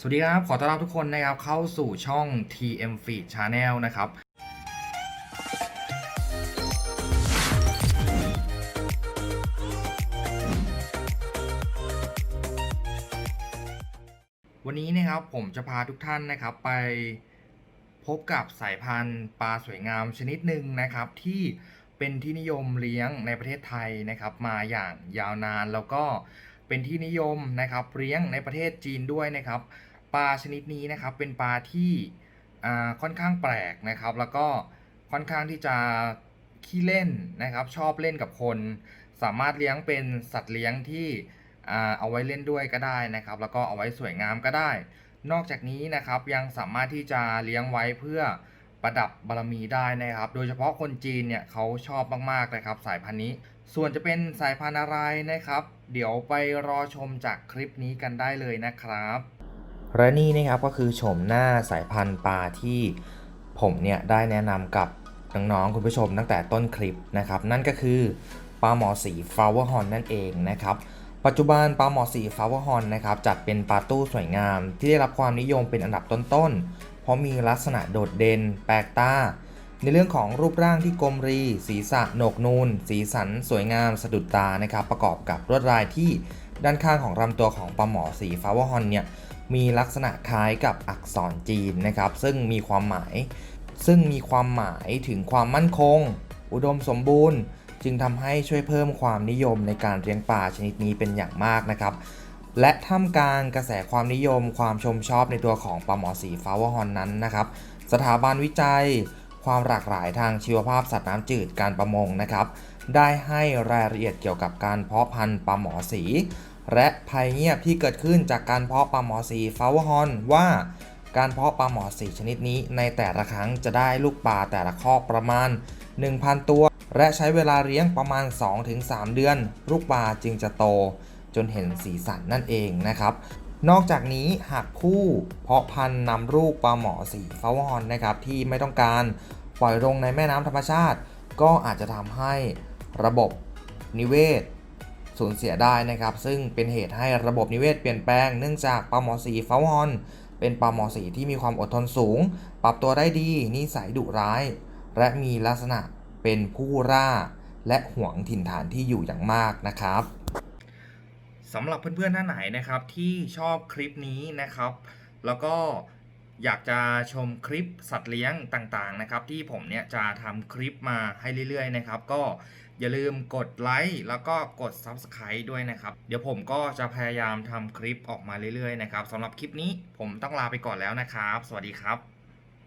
สวัสดีครับ ขอต้อนรับทุกคนนะครับเข้าสู่ช่อง TM Feed Channel นะครับ วันนี้นะครับผมจะพาทุกท่านนะครับไปพบกับสายพันธุ์ปลาสวยงามชนิดหนึ่งนะครับที่เป็นที่นิยมเลี้ยงในประเทศไทยนะครับมาอย่างยาวนานแล้วก็ เป็นที่นิยมนะครับเลี้ยงในประเทศจีนด้วยนะครับปลาชนิดนี้นะครับเป็นปลาที่ค่อนข้างแปลกนะครับ แล้วก็ค่อนข้างที่จะขี้เล่นนะครับ ชอบเล่นกับคน สามารถเลี้ยงเป็นสัตว์เลี้ยงที่เอาไว้เล่นด้วยก็ได้นะครับ แล้วก็เอาไว้สวยงามก็ได้ นอกจากนี้นะครับยังสามารถที่จะเลี้ยงไว้เพื่อ ประดับบารมีได้นะครับ โดยเฉพาะคนจีนเนี่ยเขาชอบมากๆนะครับสายพันธุ์นี้ ส่วนจะเป็นสายพันธุ์อะไรนะครับ เดี๋ยวไปรอชมจากคลิปนี้กันได้เลยนะครับและนี่นะครับก็คือโฉมหน้าสายพันธุ์ปลาที่ผมเนี่ยได้แนะนำกับน้องๆคุณผู้ชมตั้งแต่ต้นคลิปนะครับ นั่นก็คือปลาหมอสีฟลาวเวอร์ฮอนนั่นเองนะครับปัจจุบันปลาหมอสีฟลาวเวอร์ฮอนนะครับจัดเป็นปลาตู้สวยงาม ที่ได้รับความนิยมเป็นอันดับต้นๆ ราะมีลักษณะโดดเด่น แปลกตา ในเรื่องของรูปร่างที่กลมรี ศีรษะโหนกนูน สีสัน สวยงามสะดุดตานะครับ ประกอบกับลวดลายที่ด้านข้างของลำตัวของปลาหมอสีฟลาวเวอร์ฮอนเนี่ยมีลักษณะคล้ายกับอักษรจีนนะครับ ซึ่งมีความหมาย ซึ่งมีความหมายถึงความมั่นคง อุดมสมบูรณ์ จึงทำให้ช่วยเพิ่มความนิยมในการเลี้ยงปลาชนิดนี้เป็นอย่างมากนะครับ และท่ามกลางกระแสความนิยมความชมชอบในตัวของปลาหมอสีฟาวฮอนนั้นนะครับ สถาบันวิจัย ความหลากหลายทางชีวภาพสัตว์น้ำจืดการประมงนะครับ ได้ให้รายละเอียดเกี่ยวกับการเพาะพันธุ์ปลาหมอสี และภัยเงียบที่เกิดขึ้นจากการเพาะปลาหมอสีฟาวฮอนว่าการเพาะปลาหมอสีชนิดนี้ในแต่ละครั้งจะได้ลูกปลาแต่ละคอกประมาณ 1,000 ตัว และใช้เวลาเลี้ยงประมาณ 2-3 เดือน ลูกปลาจึงจะโต จนเห็นสีสันนั่นเองนะครับ นอกจากนี้หากผู้เพาะพันธุ์นำลูกปลาหมอสีฟาวอนนะครับที่ไม่ต้องการปล่อยลงในแม่น้ำธรรมชาติ ก็อาจจะทำให้ระบบนิเวศสูญเสียได้นะครับ ซึ่งเป็นเหตุให้ระบบนิเวศเปลี่ยนแปลงเนื่องจากปลาหมอสีฟาวอนเป็นปลาหมอสีที่มีความอดทนสูง ปรับตัวได้ดีนิสัยดุร้าย และมีลักษณะเป็นผู้ร่า และหวงถิ่นฐานที่อยู่อย่างมากนะครับ สำหรับเพื่อนๆท่านไหนนะครับที่ชอบคลิปนี้นะครับ แล้วก็อยากจะชมคลิปสัตว์เลี้ยงต่างๆนะครับ ที่ผมเนี่ยจะทำคลิปมาให้เรื่อยๆนะครับ ก็อย่าลืมกดไลค์แล้วก็กด Subscribe ด้วยนะครับ เดี๋ยวผมก็จะพยายามทำคลิปออกมาเรื่อยๆนะครับสำหรับคลิปนี้ผมต้องลาไปก่อนแล้วนะครับ สวัสดีครับ